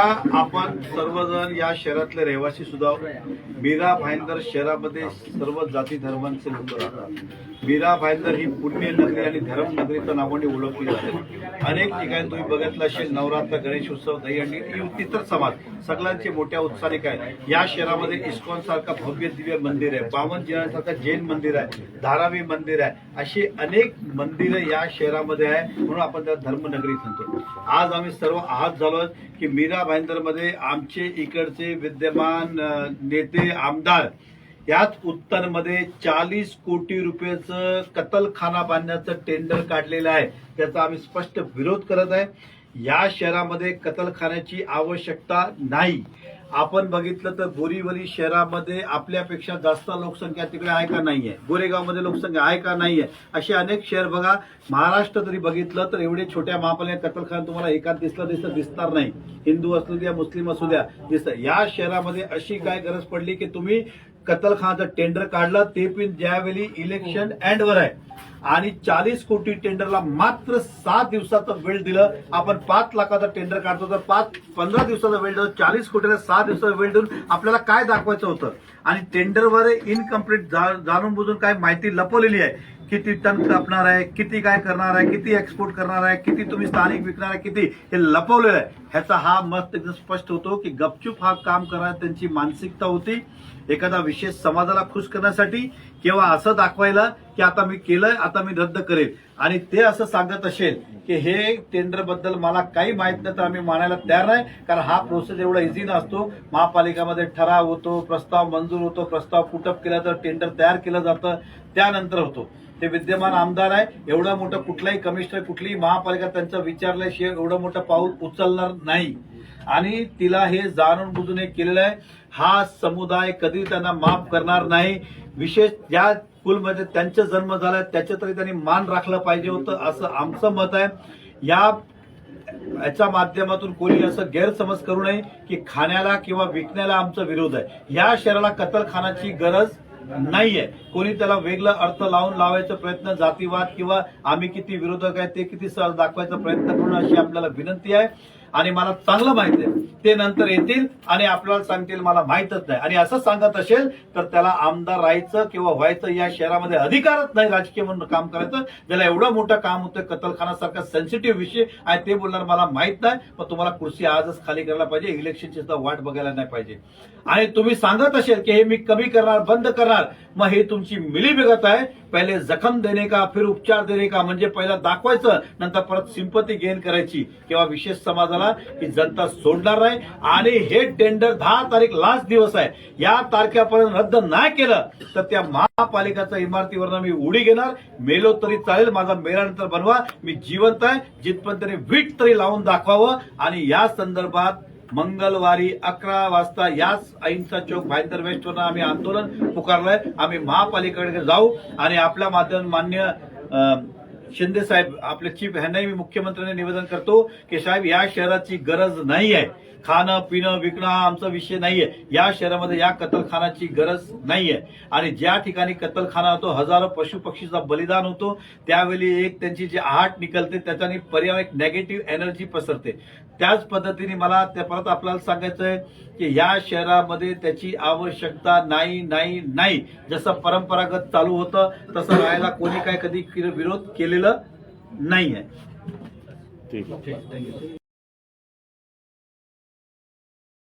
बघा आपण सर्वजण या शहरातले रहिवासी सुद्धा मीरा भाईंदर शहरामध्ये सर्व जाती धर्मांचे लोक राहतात. मीरा भाईंदर ही पुण्य नगरी आणि धर्म नगरीच्या नावाने ओळखली जाते. अनेक ठिकाणी तुम्ही बघितलं असेल नवरात्र गणेश उत्सव दहीहंडी इतर समाज. सगळ्यांचे मोठ्या उत्साहाने काय? या शहरामध्ये इस्कॉन सारखा भव्य दिव्य मंदिर आहे. बावन जिल्ह्यांसारखं जैन मंदिर आहे. धारावी मंदिर आहे. अशी अनेक मंदिरं या शहरामध्ये आहे. म्हणून आपण त्या धर्मनगरी म्हणतो. आज आम्ही सर्व आहात झालो की मीरा भाईंदरमध्ये आमचे इकडचे विद्यमान नेते आमदार याच उत्तरमध्ये चाळीस कोटी रुपयाचं कतलखाना बांधण्याचं टेंडर काढलेलं आहे. त्याचा आम्ही स्पष्ट विरोध करत आहे. या शहरामध्ये कतलखान्याची आवश्यकता नाही. आपण बघितलं तर बोरीवली शहरामध्ये आपल्यापेक्षा जास्त लोकसंख्या तिकडे आहे का नाहीये? गोरेगावमध्ये लोकसंख्या आहे का नाहीये? असे अनेक शहर बघा महाराष्ट्र जरी बघितलं तर एवढे छोट्या महापालिका कतलखाना तुम्हाला एकाच दिसलं दिसत दिसणार नाही. हिंदू असू द्या मुस्लिम असू द्या दिसत. या शहरामध्ये अशी काय गरज पडली की तुम्ही कतलखानाचं टेंडर काढलं ते पण ज्यावेळी इलेक्शन एंडवर आहे. आणि चाळीस कोटी टेंडरला मात्र सात दिवसाचा वेळ दिलं. आपण पाच लाखाचा टेंडर काढतो तर पाच पंधरा दिवसाचा वेळ दिला चाळीस कोटीला सहा दिवसाचा वेळ देऊन आपल्याला काय दाखवायचं होतं? आणि टेंडरवर इनकम्प्लीट जाणून बुजून काय माहिती लपवलेली आहे. किती टन कापणार आहे किती काय करणार आहे किती एक्सपोर्ट करणार आहे किती तुम्ही स्थानिक विकणार आहे किती हे लपवलेलं आहे. ह्याचा हा मत एकदम स्पष्ट होतो की गपचूप हा काम करा त्यांची मानसिकता होती. एखादा विशेष समाजाला खुश करण्यासाठी किंवा असं दाखवायला की आता मी केलंय आता मी रद्द करेल. आणि ते असं सांगत असेल की हे टेंडरबद्दल मला काही माहीत नाही तर आम्ही मानायला तयार नाही. कारण हा प्रोसेस एवढा इझी नसतो. महापालिकामध्ये ठराव होतो प्रस्ताव मंजूर होतो प्रस्ताव पुटअप केला तर टेंडर तयार केलं जातं. त्यानंतर होतो. ते विद्यमान आमदार आहे एवढं मोठं कुठलाही कमिशनर कुठलीही महापालिका त्यांचं विचारल्याशिवाय एवढं मोठं पाऊल उचलणार नाही. आणि तिला हे जाणून बुजून हे केलेलं आहे हा समुदाय कधी त्यांना माफ करणार नाही. विशेष ज्या कुलमध्ये त्यांचा जन्म झाला त्याच्या तरी त्यांनी मान राखलं पाहिजे होतं असं आमचं मत आहे. या याच्या माध्यमातून कोणी असं गैरसमज करू नये की खाण्याला किंवा विकण्याला आमचा विरोध आहे. या शहराला कतलखानाची गरज नाहीये. कोणी त्याला वेगळा अर्थ लावून लावायचा प्रयत्न जातीवाद किंवा आम्ही किती विरोधक आहे ते किती सहज दाखवायचा प्रयत्न करून अशी आपल्याला विनंती आहे. आणि मला चांगलं माहीत आहे. ते नंतर येतील आणि आपल्याला सांगतील मला माहितच नाही. आणि असं सांगत असेल तर त्याला आमदार राहायचं किंवा व्हायचं या शहरामध्ये अधिकारच नाही राजकीय म्हणून काम करायचं. ज्याला एवढं मोठं काम होतं कतलखानासारखा सेन्सिटिव्ह विषय आणि ते बोलणार मला माहीत नाही पण तुम्हाला कुर्सी आजच खाली करायला पाहिजे इलेक्शनची सुद्धा वाट बघायला नाही पाहिजे. आणि तुम्ही सांगत असेल की हे मी कमी करणार बंद करणार. मग हे तुमची मिली मिलीभगत आहे. पहिले जखम देणे का फिर उपचार देणे का म्हणजे पहिला दाखवायचं नंतर परत सिंपती गेन करायची. किंवा विशेष समाजाला ही जनता सोडणार नाही. आणि हे टेंडर दहा तारीख लास्ट दिवस आहे. या तारखेपर्यंत रद्द नाही केलं तर त्या महापालिकाच्या इमारतीवर मी उडी घेणार. मेलो तरी चालेल माझा मेल्यानंतर बनवा. मी जिवंत आहे जिथपर्यंत तरी वीट तरी लावून दाखवावं. आणि या संदर्भात मंगळवारी अकरा वाजता याच अहिंसा चौक भाईंदर वेस्टवरनं आम्ही आंदोलन पुकारलंय. आम्ही महापालिकेकडे जाऊ. आणि आपल्या माध्यम मान्य अं, शिंदे साहेब आपले चीफ ह्यांनाही मी मुख्यमंत्र्यांना निवेदन करतो की साहेब या शहराची गरज नाही आहे. खाणं पिणं विकणं हा आमचा विषय नाहीये. या शहरामध्ये या कतलखानाची गरज नाहीये. आणि ज्या ठिकाणी कतलखाना होतो हजारो पशु पक्षीचा बलिदान होतो त्यावेळी एक त्यांची जी आहट निकलते त्याच्याने पर्यावरण एक नेगेटिव्ह एनर्जी पसरते. त्याच पद्धतीने मला त्या परत आपल्याला सांगायचं आहे की या शहरामध्ये त्याची आवश्यकता नाही नाही नाही. जसं परंपरागत चालू होतं तसं राहायला कोणी काय कधी विरोध केलेलं नाही आहे. ठीक आहे. थँक्यू.